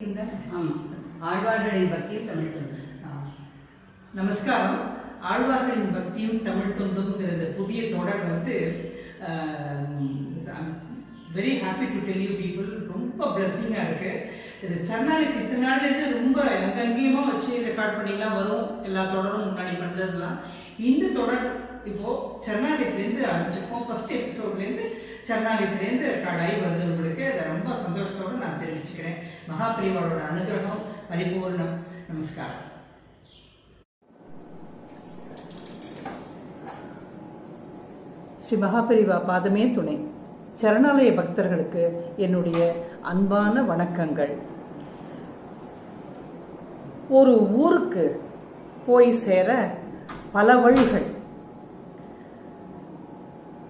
ஆமாம் ஆழ்வார்களின் பக்தியும் தமிழ் தொண்டு. நமஸ்காரம். ஆழ்வார்களின் பக்தியும் தமிழ் தொண்டுங்கிற இந்த புதிய தொடர் வந்து very happy to tell you people ரொம்ப பிளஸ்ஸிங்காக இருக்குது இது சரணாலயத்து இத்தனை நாள்லேருந்து ரொம்ப அங்கங்கேயுமா வச்சு ரெக்கார்ட் பண்ணிலாம் வரும். எல்லா தொடரும் முன்னாடி பண்ணுறதுலாம் இந்த தொடர் இப்போது சரணாலயத்துலேருந்து ஆரம்பிச்சிருக்கோம். ஃபஸ்ட் எபிசோட்லேருந்து சரணாலயத்துலேருந்து ரெக்கார்ட் ஆகி உங்களுக்கு அதை ரொம்ப சந்தோஷத்தோடு நான் தெரிவிச்சுக்கிறேன். மகாபிரிவாளோட அனுகிரகம் பரிபூர்ணம். நமஸ்காரம். ஸ்ரீ மகாபிரிவா பாதமே துணை. சரணாலய பக்தர்களுக்கு என்னுடைய அன்பான வணக்கங்கள். ஒரு ஊருக்கு போய் சேர பல வழிகள்.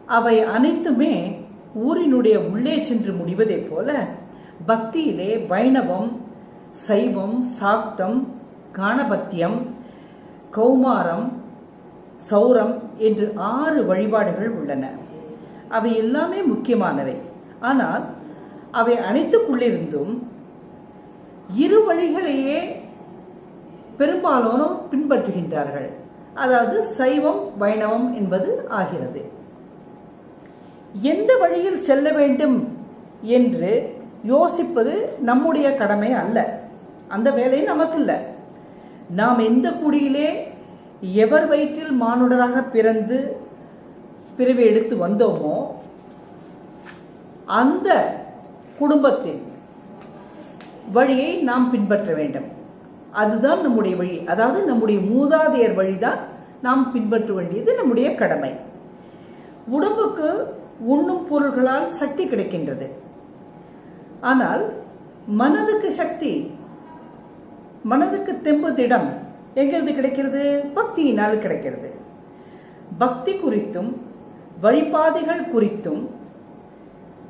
அவை அனைத்துமே ஊரினுடைய உள்ளே சென்று முடிவதைப் போல பக்தியிலே வைணவம் சைவம் சாக்தம் காணபத்தியம் கௌமாரம் சௌரம் என்று ஆறு வழிபாடுகள் உள்ளன. அவை எல்லாமே முக்கியமானவை. ஆனால் அவை அனைத்துக்குள்ளிருந்தும் இரு வழிகளையே பெரும்பாலானோர் பின்பற்றுகின்றார்கள். அதாவது சைவம் வைணவம் என்பது ஆகிறது. எந்த வழியில் செல்ல வேண்டும் என்று யோசிப்பது நம்முடைய கடமை அல்ல. அந்த வேலை நமக்கு இல்லை நாம் எந்த குடியிலே எவர் வயிற்றில் மானுடராக பிறந்து பிறவி எடுத்து வந்தோமோ அந்த குடும்பத்தின் வழியை நாம் பின்பற்ற வேண்டும். அதுதான் நம்முடைய வழி. அதாவது நம்முடைய மூதாதையர் வழிதான் நாம் பின்பற்ற வேண்டியது நம்முடைய கடமை. உடம்புக்கு உண்ணும் பொருள்களால் சக்தி கிடைக்கின்றது. ஆனால் மனதுக்கு சக்தி மனதுக்கு தெம்பு திடம் எங்கிருந்து கிடைக்கிறது? பக்தியினால் கிடைக்கிறது. பக்தி குறித்தும் வழிபாதைகள் குறித்தும்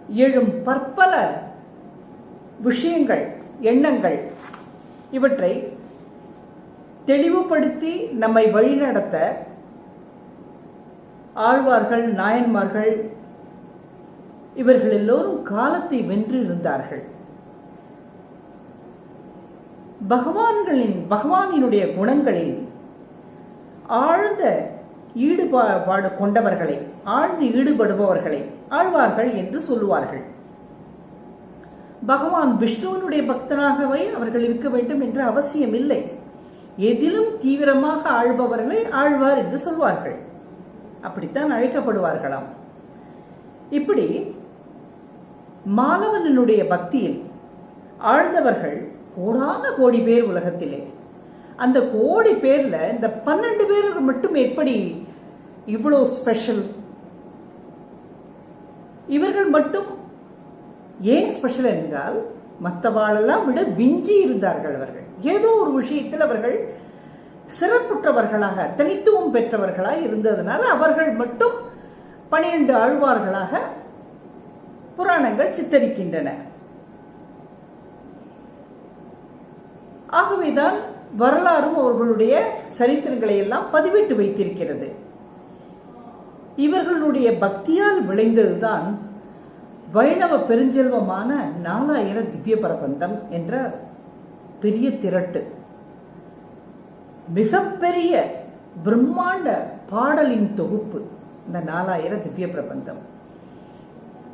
எழும் பற்பல விஷயங்கள் எண்ணங்கள் இவற்றை தெளிவுபடுத்தி நம்மை வழிநடத்த ஆழ்வார்கள் நாயன்மார்கள் இவர்கள் எல்லோரும் காலத்தை வென்று இருந்தார்கள் பகவான்களின் பகவானினுடைய குணங்களில் ஆழ்ந்த ஈடுபாடு கொண்டவர்களை ஆழ்ந்து ஈடுபடுபவர்களை ஆழ்வார்கள் என்று சொல்லுவார்கள். பகவான் விஷ்ணுவனுடைய பக்தனாகவே அவர்கள் இருக்க வேண்டும் என்ற அவசியம் இல்லை எதிலும் தீவிரமாக ஆழ்பவர்களை ஆழ்வார் என்று சொல்வார்கள். அப்படித்தான் அழைக்கப்படுவார்களாம். இப்படி மாணவனுடைய பக்தியில் ஆழ்ந்தவர்கள் கோடான கோடி பேர் உலகத்திலே. அந்த கோடி பேர்ல இந்த பன்னெண்டு பேர் மட்டும் எப்படி இவ்வளோ ஸ்பெஷல் இவர்கள் மட்டும் ஏன் ஸ்பெஷல் என்றால் மற்றவாளெல்லாம் விட விஞ்சி இருந்தார்கள் அவர்கள். ஏதோ ஒரு விஷயத்தில் அவர்கள் சிறப்புற்றவர்களாக தனித்துவம் பெற்றவர்களாக இருந்ததுனால அவர்கள் மட்டும் பனிரெண்டு ஆழ்வார்களாக புராணங்கள் சித்தரிக்கின்றன. ஆகவேதான் வரலாறும் அவர்களுடைய சரித்திரங்களை எல்லாம் பதிவிட்டு வைத்திருக்கிறது. இவர்களுடைய பக்தியால் விளைந்ததுதான் வைணவ பெருஞ்செல்வமான நாலாயிர திவ்ய பிரபந்தம் என்ற பெரிய திரட்டு. மிகப்பெரிய பிரம்மாண்ட பாடலின் தொகுப்பு இந்த நாலாயிர திவ்ய பிரபந்தம்.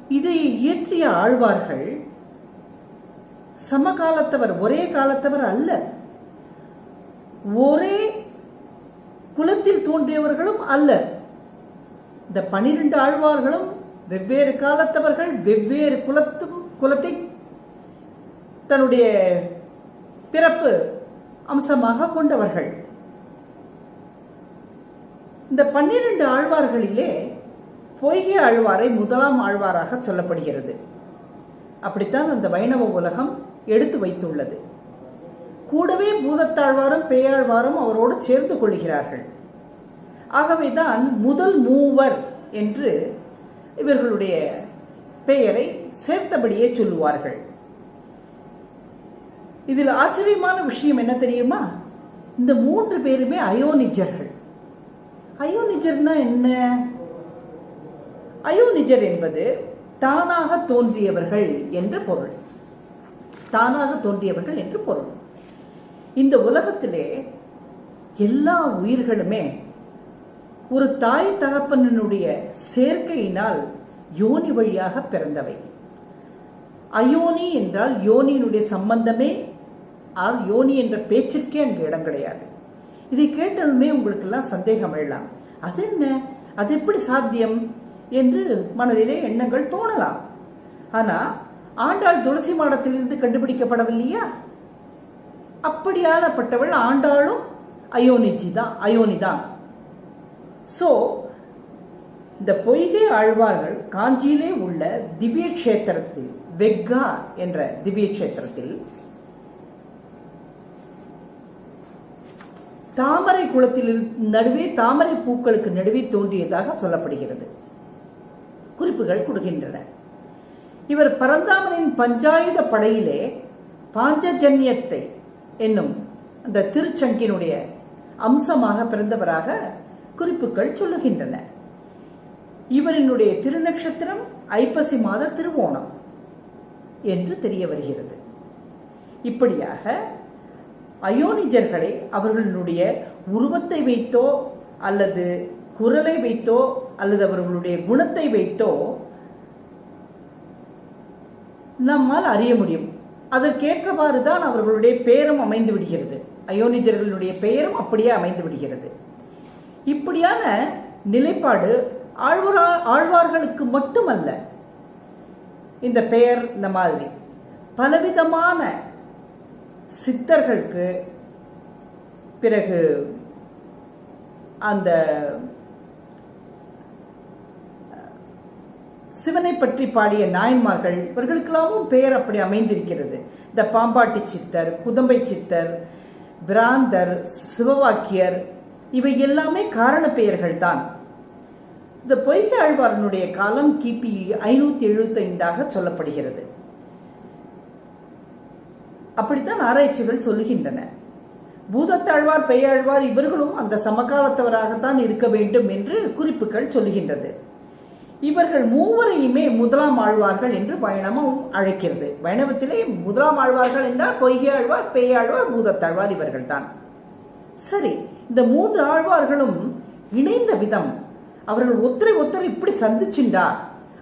இதை இயற்றிய ஆழ்வார்கள் சமகாலத்தவர் ஒரே காலத்தவர் அல்ல. ஒரே குலத்தில் தோன்றியவர்களும் அல்ல. இந்த பனிரெண்டு ஆழ்வார்களும் வெவ்வேறு காலத்தவர்கள் வெவ்வேறு குலத்தும் குலத்தை தன்னுடைய பிறப்பு அம்சமாக கொண்டவர்கள். இந்த பன்னிரண்டு ஆழ்வார்களிலே பொய்கை ஆழ்வாரை முதலாம் ஆழ்வாராக சொல்லப்படுகிறது. அப்படித்தான் அந்த வைணவ உலகம் எடுத்து வைத்துள்ளது. கூடவே பூதத்தாழ்வாரும் பேயாழ்வாரும் அவரோடு சேர்ந்து கொள்கிறார்கள். ஆகவேதான் முதல் மூவர் என்று இவர்களுடைய பெயரை சேர்த்தபடியே சொல்லுவார்கள். இதில் ஆச்சரியமான விஷயம் என்ன தெரியுமா? இந்த மூன்று பேருமே அயோனிஜர்கள். அயோனிஜர்னா என்ன? அயோனிஜர் என்பது தானாக தோன்றியவர்கள் என்ற பொருள். தானாக தோன்றியவர்கள் என்று பொருள். இந்த உலகத்திலே எல்லா உயிர்களுமே ஒரு தாய் தகப்பனுடைய சேர்க்கையினால் யோனி வழியாக பிறந்தவை. அயோனி என்றால் யோனியினுடைய சம்பந்தமே ஆல் யோனி என்ற பேச்சிற்கே அங்கு இடம் கிடையாது. இதை கேட்டதுமே உங்களுக்கெல்லாம் சந்தேகம் எழலாம். அது என்ன அது எப்படி சாத்தியம்? என்று மனதிலே எண்ணங்கள் தோணலாம். ஆனா ஆண்டாள் துளசி மாடத்திலிருந்து கண்டுபிடிக்கப்படவில்லையா? அப்படியானப்பட்டவள் ஆண்டாளும் அயோனிஜி தான் அயோனிதான் சோ ஸோ இந்த பொய்கை ஆழ்வார்கள் காஞ்சியிலே உள்ள திவ்ய கஷேத்திரத்தில் வெக்கா என்ற திவ்ய கஷேத்திரத்தில் தாமரை குளத்தில் இரு- நடுவே தாமரை பூக்களுக்கு நடுவே தோன்றியதாக சொல்லப்படுகிறது. குறிப்புகள் கொடுக்கின்றன. இவர் பரந்தாமனின் பஞ்சாயுத படையிலே பாஞ்சஜன்யத்தை என்னும் அந்த திருச்சங்கினுடைய அம்சமாக பிறந்தவராக குறிப்புகள் சொல்லுகின்றன. இவரினுடைய திருநக்ஷத்திரம் ஐப்பசி மாத திருவோணம் என்று தெரிய வருகிறது. இப்படியாக அயோனிஜர்களை அவர்களுடைய உருவத்தை வைத்தோ அல்லது குரலை வைத்தோ அல்லது அவர்களுடைய குணத்தை வைத்தோ நம்மால் அறிய முடியும். அதற்கேற்றவாறு தான் அவர்களுடைய பெயரும் அமைந்து விடுகிறது. அயோனிஜர்களுடைய பெயரும் அப்படியே அமைந்து விடுகிறது. இப்படியான நிலைப்பாடு ஆழ்வாரா ஆழ்வார்களுக்கு மட்டுமல்ல. இந்த பெயர் இந்த மாதிரி. பலவிதமான சித்தர்களுக்கு பிறகு அந்த சிவனை பற்றி பாடிய நாயன்மார்கள் இவர்களுக்கெல்லாமும் பெயர் அப்படி அமைந்திருக்கிறது. இந்த பாம்பாட்டி சித்தர் குதம்பை சித்தர் பிராந்தர் சிவவாக்கியர் இவை எல்லாமே காரண பெயர்கள் தான் இந்த பொய்கை ஆழ்வாரனுடைய காலம் கிபி ஐநூத்தி எழுபத்தைந்தாக சொல்லப்படுகிறது. அப்படித்தான் ஆராய்ச்சிகள் சொல்லுகின்றன. பூதத்தாழ்வார் பெய்யாழ்வார் இவர்களும் அந்த சமகாலத்தவராகத்தான் இருக்க வேண்டும் என்று குறிப்புகள் சொல்லுகின்றது. இவர்கள் மூவரையுமே முதலாம் ஆழ்வார்கள் என்று வைணவம் அழைக்கிறது. வைணவத்திலே முதலாம் ஆழ்வார்கள் என்றால் பொய்கை ஆழ்வார் பேயாழ்வார் பூதத்தாழ்வார் இவர்கள்தான். சரி இந்த மூன்று ஆழ்வார்களும் இணைந்த விதம் அவர்கள் ஒத்தரை ஒத்தரை இப்படி சந்திச்சுண்டா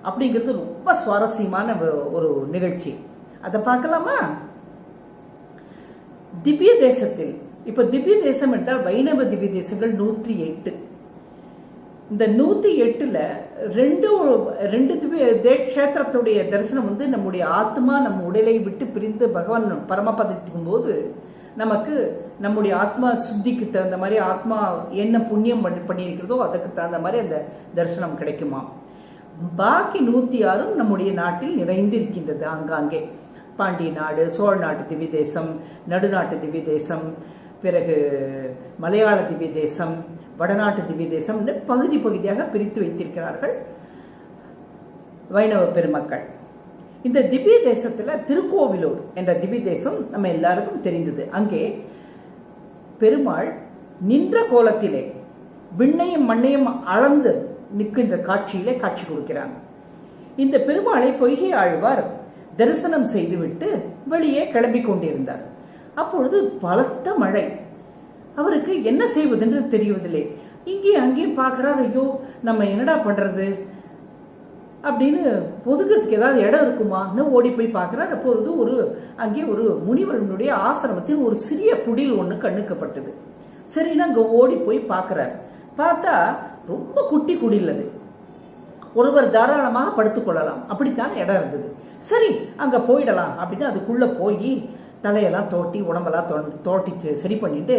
அப்படிங்கிறது ரொம்ப சுவாரஸ்யமான ஒரு நிகழ்ச்சி. அதை பார்க்கலாமா? திவ்ய தேசத்தில் இப்போ திவ்ய தேசம் என்றால் வைணவ திவ்ய தேசங்கள் நூற்றி எட்டு. இந்த நூத்தி எட்டுல ரெண்டு ரெண்டு கஷேத்திரத்துடைய தரிசனம் வந்து நம்முடைய ஆத்மா நம்ம உடலை விட்டு பிரிந்து பகவான் பரமபதிக்கும் போது நமக்கு நம்முடைய ஆத்மா சுத்திக்கு தகுந்த மாதிரி ஆத்மா என்ன புண்ணியம் பண்ணி பண்ணியிருக்கிறதோ அதுக்கு தகுந்த மாதிரி அந்த தரிசனம் கிடைக்குமா? பாக்கி நூத்தி ஆறும் நம்முடைய நாட்டில் நிறைந்து இருக்கின்றது ஆங்காங்கே. பாண்டிய நாடு சோழ நாட்டு திவ்ய தேசம் நடுநாட்டு திவ்ய தேசம் பிறகு மலையாள திவ்ய தேசம் வடநாட்டு திவ்ய தேசம் என்று பகுதி பகுதியாக பிரித்து வைத்திருக்கிறார்கள் வைணவ பெருமக்கள். இந்த திவ்ய தேசத்தில் திருக்கோவிலூர் என்ற திவ்ய தேசம் நம்ம எல்லாருக்கும் தெரிந்தது. அங்கே பெருமாள் நின்ற கோலத்திலே விண்ணையும் மண்ணையும் அளந்து நிற்கின்ற காட்சியிலே காட்சி கொடுக்கிறான். இந்த பெருமாளை பொய்கை ஆழ்வார் தரிசனம் செய்துவிட்டு வெளியே கிளம்பி கொண்டிருந்தார். அப்பொழுது பலத்த மழை. அவருக்கு என்ன செய்வதென்று தெரியவதில்லை. இங்கேயும் அங்கேயும் பார்க்குறார் ஐயோ நம்ம என்னடா பண்றது? அப்படின்னு ஒதுக்கிறதுக்கு ஏதாவது இடம் இருக்குமான்னு ஓடி போய் பார்க்குறார். அப்பொழுது ஒரு அங்கே ஒரு முனிவனுடைய ஆசிரமத்தில் ஒரு சிறிய குடில் ஒன்று கண்ணுக்கப்பட்டது. சரின்னு அங்கே ஓடி போய் பார்க்குறார். பார்த்தா ரொம்ப குட்டி குடில் அது. ஒருவர் தாராளமாக படுத்துக்கொள்ளலாம் அப்படித்தான் இடம் இருந்தது. சரி அங்கே போயிடலாம் அப்படின்னு அதுக்குள்ளே போய் தலையெல்லாம் தோட்டி உடம்பெல்லாம் தோட்டி சரி பண்ணிட்டு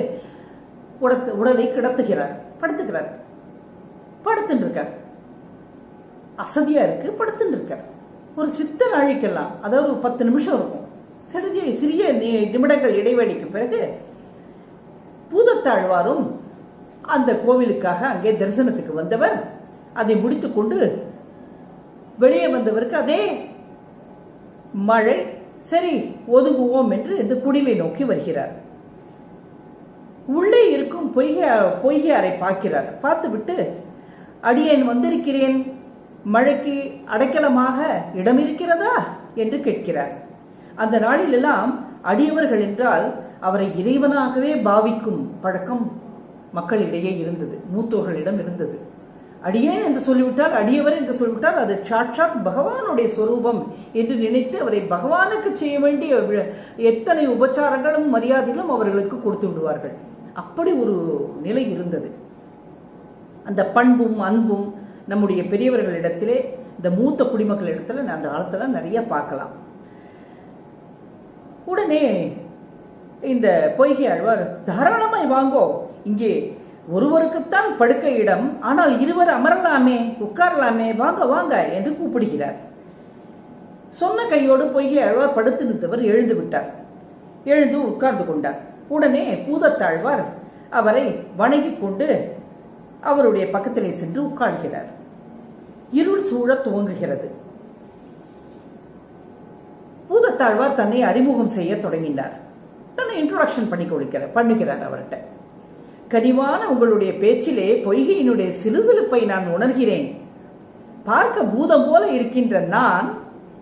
உடத்து உடலை கிடத்துகிறார். படுத்துக்கிறார் படுத்துட்டு இருக்கார் அசதியா இருக்கு படுத்துட்டு இருக்கார் ஒரு சித்த நாழிக்கெல்லாம் அதாவது ஒரு பத்து நிமிஷம் இருக்கும். சிறிய சிறிய நி- நிமிடங்கள் இடைவெளிக்கு பிறகு பூதத்தாழ்வாரும் அந்த கோவிலுக்காக அங்கே தரிசனத்துக்கு வந்தவர். அதை முடித்துக்கொண்டு வெளியே வந்தவருக்கு அதே மழை சரி ஒதுங்குவோம் என்று இந்த குடிலை நோக்கி வருகிறார். உள்ளே இருக்கும் பொய்கை பொய்கையாரை பார்க்கிறார். பார்த்துவிட்டு அடியேன் வந்திருக்கிறேன். மழைக்கு அடைக்கலமாக இடம் இருக்கிறதா என்று கேட்கிறார். அந்த நாளிலெல்லாம் அடியவர்கள் என்றால் அவரை இறைவனாகவே பாவிக்கும் பழக்கம் மக்களிடையே இருந்தது மூத்தோர்களிடம் இருந்தது. அடியேன் என்று சொல்லிவிட்டால் அடியவர் என்று சொல்லிவிட்டால் அது சாட்சாத் பகவானுடைய சொரூபம் என்று நினைத்து அவரை பகவானுக்கு செய்ய வேண்டிய எத்தனை உபச்சாரங்களும் மரியாதைகளும் அவர்களுக்கு கொடுத்து விடுவார்கள். அப்படி ஒரு நிலை இருந்தது. அந்த பண்பும் அன்பும் நம்முடைய பெரியவர்களிடத்திலே இந்த மூத்த குடிமக்களிடத்துல அந்த காலத்துல நிறைய பார்க்கலாம். உடனே இந்த பொய்கை ஆழ்வார் தாராளமாய் வாங்கோ. இங்கே ஒருவருக்குத்தான் படுக்க இடம் ஆனால் இருவர் அமரலாமே உட்காரலாமே வாங்க வாங்க என்று கூப்பிடுகிறார். சொன்ன கையோடு பொய்கை ஆழ்வார் படுத்து நிறுத்தவர் எழுந்து விட்டார். எழுந்து உட்கார்ந்து கொண்டார். உடனே பூதத்தாழ்வார் அவரை வணங்கிக் கொண்டு அவருடைய பக்கத்திலே சென்று உட்கார்கிறார். இருள் சூழ துவங்குகிறது. பூதத்தாழ்வார் தன்னை அறிமுகம் செய்ய தொடங்கினார். தன்னை இன்ட்ரோடக்ஷன் பண்ணி கொடுக்கிறார் பண்ணுகிறார் அவர்கிட்ட. கனிவான உங்களுடைய பேச்சிலே பொய்கையினுடைய சிலுசிலுப்பை நான் உணர்கிறேன். பார்க்க பூதம் போல இருக்கின்ற நான்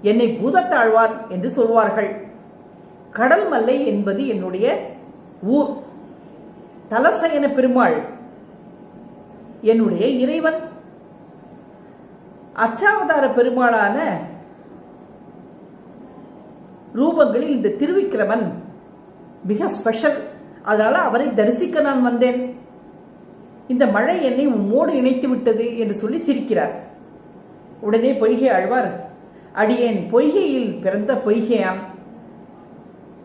என்னை பூதத்தாழ்வார் என்று சொல்வார்கள். கடல் மல்லை என்பது என்னுடைய ஊர் தலசயன பெருமாள் என்னுடைய இறைவன். அச்சாவதார பெருமாளான ரூபங்களில் இந்த திருவிக்கிரமன் மிக ஸ்பெஷல். அதனால அவரை தரிசிக்க நான் வந்தேன். இந்த மழை என்னை உம்மோடு இணைத்து விட்டது என்று சொல்லி சிரிக்கிறார். உடனே பொய்கை ஆழ்வார் அடியேன் பொய்கையில் பிறந்த பொய்கையாம்.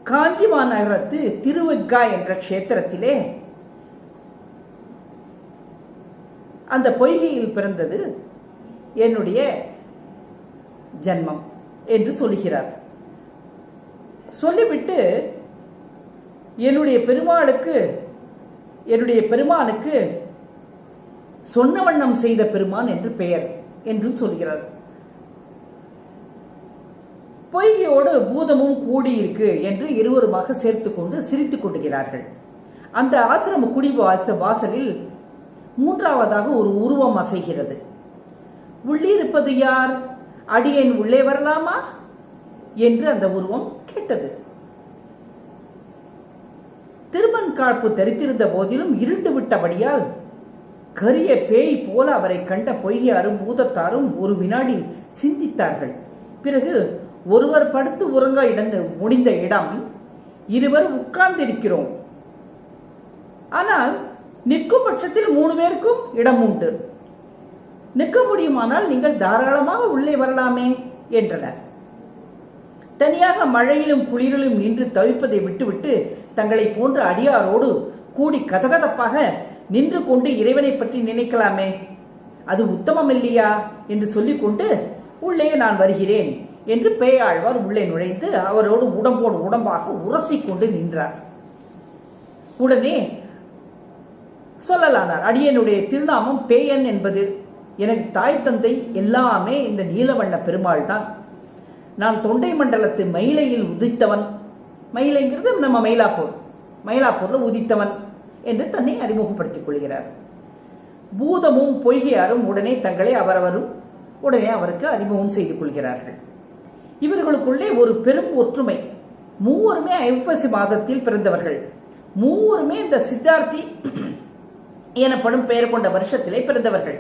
காஞ்சி மாநகரத்து திருவக்கா என்ற க்ஷேத்திரத்திலே அந்த பொய்கையில் பிறந்தது என்னுடைய ஜன்மம் என்று சொல்லுகிறார். சொல்லிவிட்டு என்னுடைய பெருமாளுக்கு என்னுடைய பெருமானுக்கு சொன்ன வண்ணம் செய்த பெருமான் என்று பெயர் என்றும் சொல்கிறார். பொய்கையோடு பூதமும் கூடியிருக்கு என்று இருவருமாக சேர்த்து கொண்டு சிரித்துக் கொண்டுகிறார்கள். அந்த ஆசிரம குடி வாச வாசலில் மூன்றாவதாக ஒரு உருவம் அசைகிறது. உள்ளிருப்பது யார்? அடியேன் உள்ளே வரலாமா? என்று அந்த உருவம் கேட்டது. திருமண் காழ்ப்பு தரித்திருந்த போதிலும் இருண்டு விட்டபடியால் கரிய பேய் போல அவரை கண்ட பொய்யாரும் பூதத்தாரும் ஒரு வினாடி சிந்தித்தார்கள். பிறகு ஒருவர் படுத்து உறங்க இடந்து முடிந்த இடம் இருவர் உட்கார்ந்திருக்கிறோம். ஆனால் நிற்கும் பட்சத்தில் மூணு பேருக்கும் இடம் உண்டு. நிற்க முடியுமானால் நீங்கள் தாராளமாக உள்ளே வரலாமே என்றனர். தனியாக மழையிலும் குளிரிலும் நின்று தவிப்பதை விட்டுவிட்டு தங்களை போன்ற அடியாரோடு கூடி கதகதப்பாக நின்று கொண்டு இறைவனை பற்றி நினைக்கலாமே. அது உத்தமம் இல்லையா என்று சொல்லிக்கொண்டு உள்ளே நான் வருகிறேன். என்று பேயாழ்வார் உள்ளே நுழைந்து அவரோடு உடம்போடு உடம்பாக உரசிக்கொண்டு நின்றார். உடனே சொல்லலானார் அடியனுடைய திருநாமம் பேயன் என்பது. எனக்கு தாய் தந்தை எல்லாமே இந்த நீலவண்ண பெருமாள் தான் நான் தொண்டை மண்டலத்து மயிலையில் உதித்தவன். மயிலைங்கிறது நம்ம மயிலாப்பூர். மயிலாப்பூரில் உதித்தவன் என்று தன்னை அறிமுகப்படுத்திக் கொள்கிறார். பூதமும் பொய்கையாரும் உடனே தங்களை அவரவரும் உடனே அவருக்கு அறிமுகம் செய்து கொள்கிறார்கள். இவர்களுக்குள்ளே ஒரு பெரும் ஒற்றுமை. மூவருமே ஐப்பசி மாதத்தில் பிறந்தவர்கள். மூவருமே இந்த சித்தார்த்தி எனப்படும் பெயர் கொண்ட வருஷத்திலே பிறந்தவர்கள்.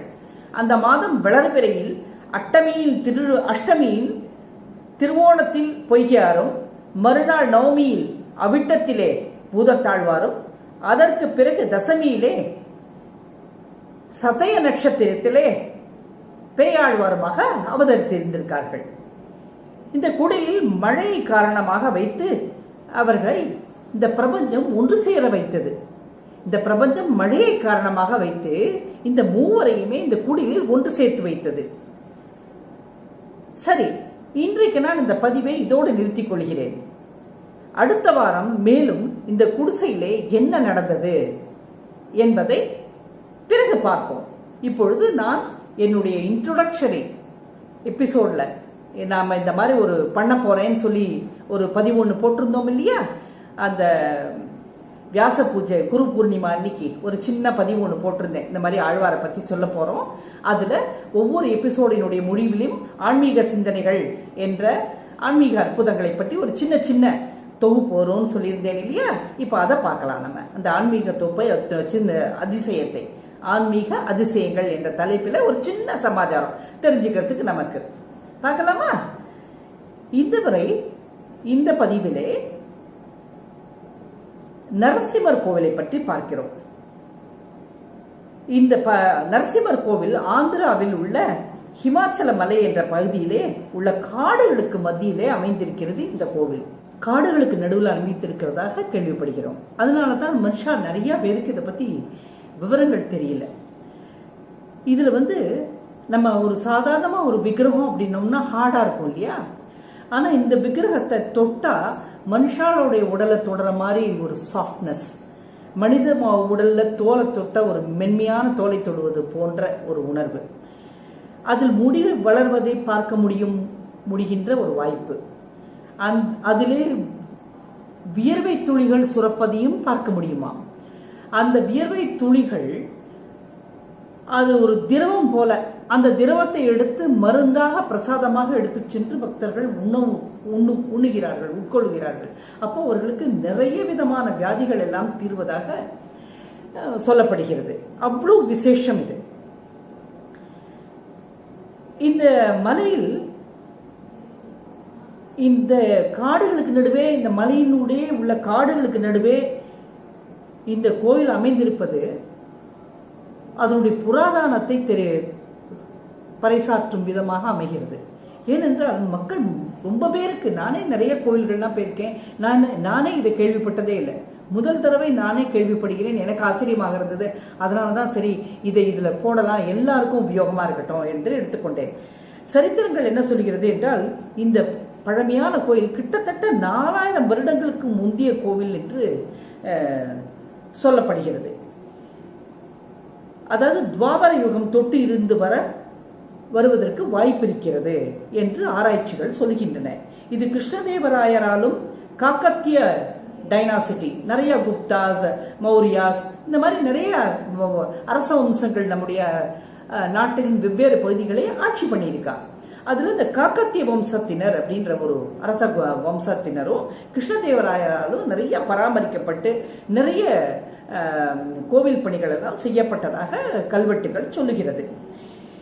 அந்த மாதம் வளர்பிறையில் அட்டமியின் திரு அஷ்டமியில் திருவோணத்தில் பொய்கியாரும் மறுநாள் நவமியில் அவிட்டத்திலே பூதத்தாழ்வாரும் அதற்கு பிறகு தசமியிலே சதய நட்சத்திரத்திலே பேயாழ்வாருமாக அவதரித்திருந்திருக்கார்கள். இந்த குடிலில் மழை காரணமாக வைத்து அவர்களை இந்த பிரபஞ்சம் ஒன்று சேர வைத்தது. இந்த பிரபஞ்சம் மழையை காரணமாக வைத்து இந்த மூவரையுமே இந்த குடிலில் ஒன்று சேர்த்து வைத்தது. சரி இன்றைக்கு நான் இந்த பதிவை இதோடு நிறுத்திக் கொள்கிறேன். அடுத்த வாரம் மேலும் இந்த குடிசையிலே என்ன நடந்தது என்பதை பிறகு பார்ப்போம். இப்பொழுது நான் என்னுடைய இன்ட்ரொடக்ஷனை எபிசோட்ல நாம் இந்த மாதிரி ஒரு பண்ண போகிறேன்னு சொல்லி ஒரு பதிவு ஒன்று போட்டிருந்தோம் இல்லையா? அந்த வியாச பூஜை குரு பூர்ணிமா அன்னைக்கு ஒரு சின்ன பதிவு ஒன்று போட்டிருந்தேன். இந்த மாதிரி ஆழ்வாரை பற்றி சொல்ல போகிறோம் அதில் ஒவ்வொரு எபிசோடினுடைய முடிவிலும் ஆன்மீக சிந்தனைகள் என்ற ஆன்மீக அற்புதங்களை பற்றி ஒரு சின்ன சின்ன தொகுப்பு வரும்னு சொல்லியிருந்தேன் இல்லையா? இப்போ அதை பார்க்கலாம் நம்ம. அந்த ஆன்மீக தொகுப்பை வச்சு இந்த அதிசயத்தை. ஆன்மீக அதிசயங்கள் என்ற தலைப்பில் ஒரு சின்ன சமாச்சாரம் தெரிஞ்சுக்கிறதுக்கு நமக்கு பார்க்கலாமா? இந்த இந்த பதிவிலே நரசிம்மர் கோவிலை பற்றி பார்க்கிறோம். இந்த ப நரசிம்மர் கோவில் ஆந்திராவில் உள்ள ஹிமாச்சல மலை என்ற பகுதியிலே உள்ள காடுகளுக்கு மத்தியிலே அமைந்திருக்கிறது இந்த கோவில். காடுகளுக்கு நடுவில் அமைத்திருக்கிறதாக கேள்விப்படுகிறோம். அதனால தான் மனுஷா நிறைய பேருக்கு இதை பத்தி விவரங்கள் தெரியல. இதுல வந்து நம்ம ஒரு சாதாரணமா ஒரு விக்கிரகம் அப்படின்னோம்னா ஹார்டா இருக்கும் இல்லையா? ஆனா இந்த விக்கிரகத்தை தொட்டா மனுஷாளுடைய உடலை தொடர மாதிரி ஒரு சாஃப்ட்னஸ் மனித உடலில் உடல்ல தோலை தொட்ட ஒரு மென்மையான தோலை தொடுவது போன்ற ஒரு உணர்வு. அதில் முடி வளர்வதை பார்க்க முடியும் முடிகின்ற ஒரு வாய்ப்பு. அந் அதிலே வியர்வை துளிகள் சுரப்பதையும் பார்க்க முடியுமா? அந்த வியர்வை துளிகள் அது ஒரு திரவம் போல அந்த திரவத்தை எடுத்து மருந்தாக பிரசாதமாக எடுத்து சென்று பக்தர்கள் உண்ணவு உண்ணு உண்ணுகிறார்கள் உட்கொள்கிறார்கள். அப்போ அவர்களுக்கு நிறைய விதமான வியாதிகள் எல்லாம் தீர்வதாக சொல்லப்படுகிறது. அவ்வளோ விசேஷம் இது. இந்த மலையில் இந்த காடுகளுக்கு நடுவே இந்த மலையினுடைய உள்ள காடுகளுக்கு நடுவே இந்த கோயில் அமைந்திருப்பது அதனுடைய புராதானத்தை தெரிய பறைசாற்றும் விதமாக அமைகிறது. ஏனென்றால் மக்கள் ரொம்ப பேருக்கு நானே நிறைய கோயில்கள்லாம் போயிருக்கேன். நான் நானே இதை கேள்விப்பட்டதே இல்லை. முதல் தடவை நானே கேள்விப்படுகிறேன். எனக்கு ஆச்சரியமாக இருந்தது. அதனால தான் சரி இதை இதில் போடலாம். எல்லாருக்கும் உபயோகமாக இருக்கட்டும் என்று எடுத்துக்கொண்டேன். சரித்திரங்கள் என்ன சொல்கிறது என்றால் இந்த பழமையான கோயில் கிட்டத்தட்ட நாலாயிரம் வருடங்களுக்கு முந்தைய கோவில் என்று சொல்லப்படுகிறது. அதாவது துவாபர யுகம் தொட்டு இருந்து வர வருவதற்கு வாய்ப்பிருக்கிறது என்று ஆராய்ச்சிகள் சொல்கின்றன. இது கிருஷ்ணதேவராயராலும் காக்கத்திய டைனாசிட்டி நிறைய குப்தாஸ் மௌரியாஸ் இந்த மாதிரி நிறைய அரச வம்சங்கள் நம்முடைய நாட்டின் வெவ்வேறு பகுதிகளை ஆட்சி பண்ணியிருக்கா அதுல இந்த காக்கத்திய வம்சத்தினர் அப்படின்ற ஒரு அரச வ- வம்சத்தினரும் கிருஷ்ணதேவராயராலும் நிறைய பராமரிக்கப்பட்டு நிறைய கோவில் பணிகள் எல்லாம் செய்யப்பட்டதாக கல்வெட்டுகள் சொல்லுகிறது.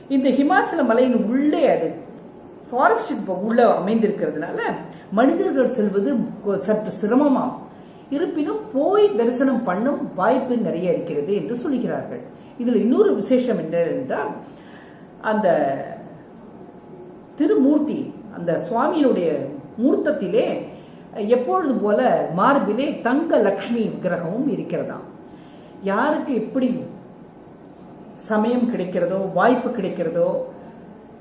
இந்த ஹிமாச்சல மலையின் உள்ளே அது. ஃபாரஸ்ட் உள்ள அமைந்திருக்கிறதுனால மனிதர்கள் செல்வது கொ- சற்று சிரமமாகும் இருப்பினும் போய் தரிசனம் பண்ணும் வாய்ப்பு நிறைய இருக்கிறது என்று சொல்கிறார்கள். இதில் இன்னொரு விசேஷம் என்னவென்றால் அந்த திருமூர்த்தி அந்த சுவாமியினுடைய மூர்த்தத்திலே எப்பொழுது போல மார்பிலே தங்க லக்ஷ்மி விக்கிரகமும் இருக்கிறதாம். யாருக்கு எப்படி சமயம் கிடைக்கிறதோ வாய்ப்பு கிடைக்கிறதோ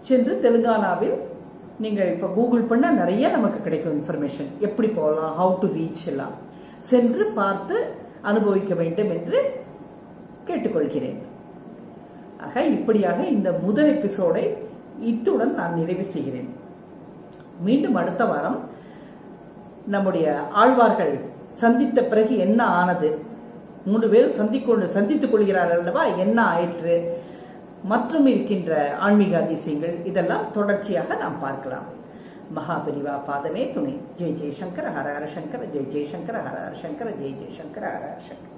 சென்று தெலுங்கானாவில் நீங்கள் இப்போ கூகுள் பண்ண நிறைய நமக்கு கிடைக்கும் இன்ஃபர்மேஷன் எப்படி போகலாம்? ஹவு டு ரீச் எல்லாம். சென்று பார்த்து அனுபவிக்க வேண்டும் என்று கேட்டுக்கொள்கிறேன். ஆக இப்படியாக இந்த முதல் எபிசோடை இத்துடன் நான் நிறைவு செய்கிறேன். மீண்டும் அடுத்த வாரம் நம்முடைய ஆழ்வார்கள் சந்தித்த பிறகு என்ன ஆனது? மூன்று பேரும் சந்திக்கொண்டு சந்தித்துக் கொள்கிறார்கள் அல்லவா? என்ன ஆயிற்று? மற்றும் இருக்கின்ற ஆன்மீக அதிசயங்கள் இதெல்லாம் தொடர்ச்சியாக நாம் பார்க்கலாம். மகாபிரிவா பாதமே துணை. ஜெய் ஜெய்சங்கர ஹர ஹர சங்கர ஜெய் ஜெய்சங்கர ஹர ஹர சங்கர ஜெய் ஜெய்சங்கர ஹர ஹர சங்கர.